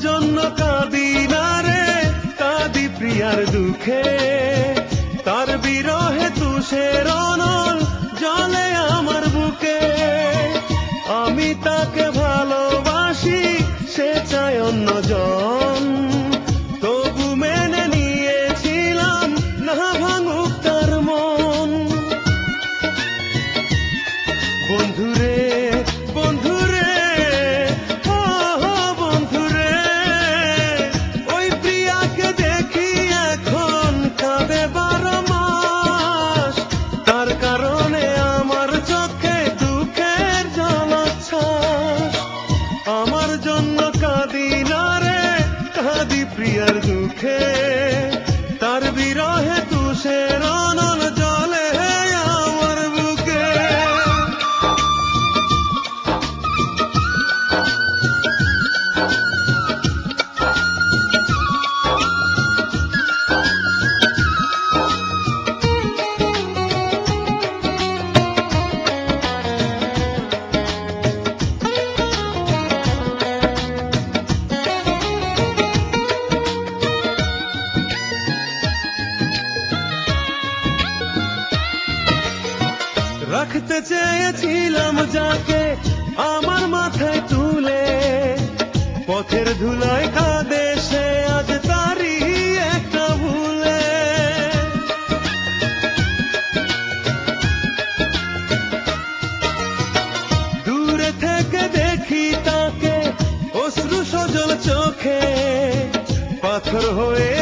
জন্য কাঁদি না রে কাঁদি প্রিয়ার দুঃখে। তার বিরহে তুষের অনল জলে আমার মাথায় তুলে, পথের ধুলায় কাঁদে সে আজ তারি একটা ভুলে। দূরে থেকে দেখি তাকে অশ্রু সজল চোখে, পাথর হয়ে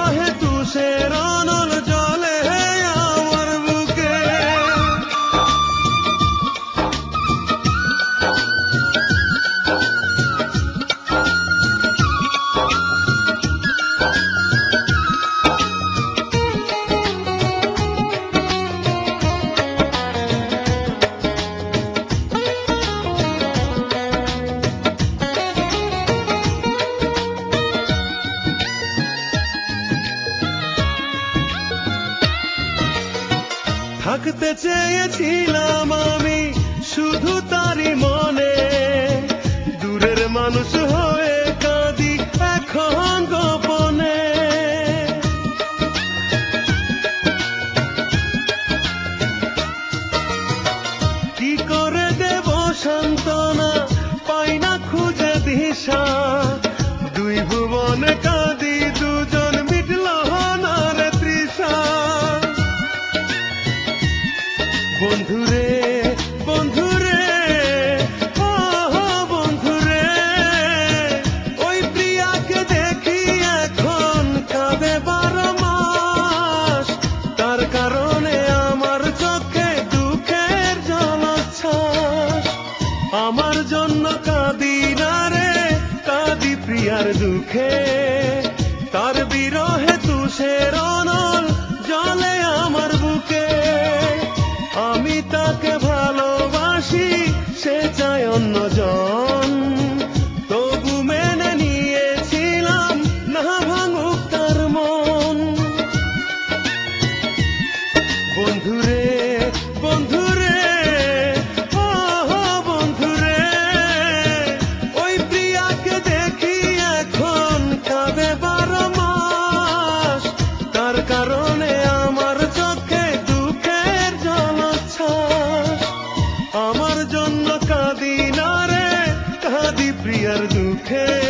থাকতে চেয়েছিলাম আমি শুধু তারই মনে। দূরের মানুষ হয়ে কাঁদি এখন গোপনে। কি করে দেব সান্ত্বনা? পাই না খুঁজে দিশা। দুই ভুবনে কাঁদি বন্ধুরে বন্ধুরে বন্ধুরে, ওই প্রিয়াকে দেখি এখন কাঁদে বারো মাস। তার কারণে আমার চোখে দুঃখের জলোচ্ছ্বাস আমার জন্য কাঁদি না রে, কাঁদি প্রিয়ার দুঃখে। তার বিরহে তুষের কারণে আমার চোখে দুঃখের জলচ্ছাস আমার জন্য কাঁদি না রে কাঁদি প্রিয়ার দুঃখের